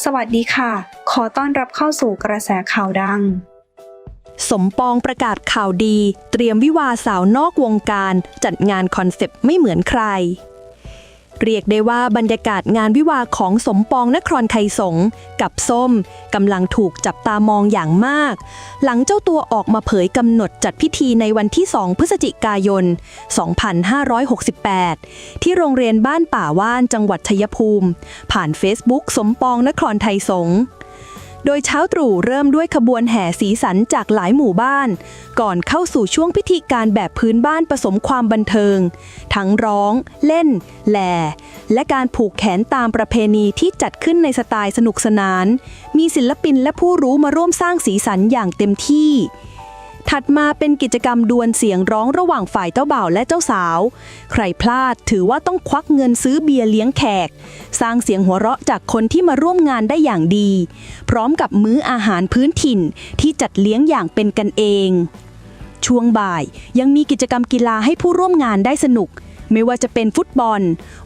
สวัสดีค่ะ ขอต้อนรับเข้าสู่กระแสข่าวดัง สมปองประกาศข่าวดี เตรียมวิวาสาวนอกวงการ จัดงานคอนเซปต์ไม่เหมือนใคร เรียกได้ว่าบรรยากาศงานวิวาของสมปองนครไทยสงกับส้มกำลังถูกจับตามองอย่างมาก หลังเจ้าตัวออกมาเผยกำหนดจัดพิธีในวันที่ 2 พฤศจิกายน 2568 ที่โรงเรียนบ้านป่าว่านจังหวัดชัยภูมิ ผ่าน Facebook สมปองนครไทยสง โดยเช้าตรู่เริ่มด้วยขบวนแห่สีสันจากหลายหมู่บ้าน ก่อนเข้าสู่ช่วงพิธีการแบบพื้นบ้านผสมความบันเทิง ทั้งร้อง เล่น แหล่และการผูกแขนตามประเพณีที่จัดขึ้นในสไตล์สนุกสนาน มีศิลปินและผู้รู้มาร่วมสร้างสีสันอย่างเต็มที่ ถัดมาเป็นกิจกรรมดวลเสียงร้องระหว่างฝ่ายเจ้าบ่าวและเจ้าสาว ใครพลาดถือว่าต้องควักเงินซื้อเบียร์เลี้ยงแขก สร้างเสียงหัวเราะจากคนที่มาร่วมงานได้อย่างดี พร้อมกับมื้ออาหารพื้นถิ่นที่จัดเลี้ยงอย่างเป็นกันเอง ช่วงบ่ายยังมีกิจกรรมกีฬาให้ผู้ร่วมงานได้สนุก ไม่ว่าจะเป็นฟุตบอล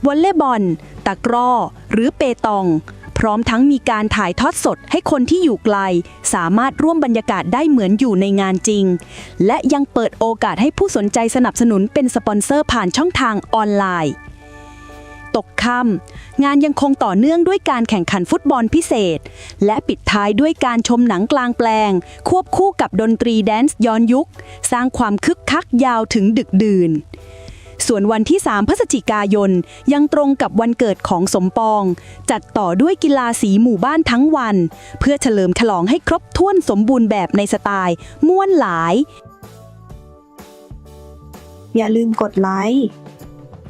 วอลเลย์บอล ตะกร้อ หรือเปตอง พร้อมทั้งมีการถ่ายทอดสดให้คนที่อยู่ไกล สามารถร่วมบรรยากาศได้เหมือนอยู่ในงานจริง และยังเปิดโอกาสให้ผู้สนใจสนับสนุนเป็นสปอนเซอร์ผ่านช่องทางออนไลน์ ตกค่ำงานยังคงต่อเนื่องด้วยการแข่งขันฟุตบอลพิเศษ และปิดท้ายด้วยการชมหนังกลางแปลง ควบคู่กับดนตรีแดนซ์ย้อนยุค สร้างความคึกคักยาวถึงดึกดื่น ส่วนวันที่ 3 พฤศจิกายน ยังตรงกับวันเกิดของสมปอง จัดต่อด้วยกีฬาสีหมู่บ้านทั้งวัน เพื่อเฉลิมฉลองให้ครบถ้วนสมบูรณ์แบบในสไตล์ม่วนหลาย อย่าลืมกดไลค์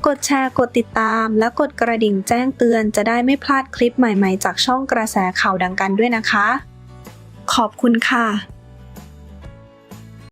กดแชร์ กดติดตาม และกดกระดิ่งแจ้งเตือนจะได้ไม่พลาดคลิปใหม่ๆ จากช่องกระแสข่าวดังกันด้วยนะคะ ขอบคุณค่ะ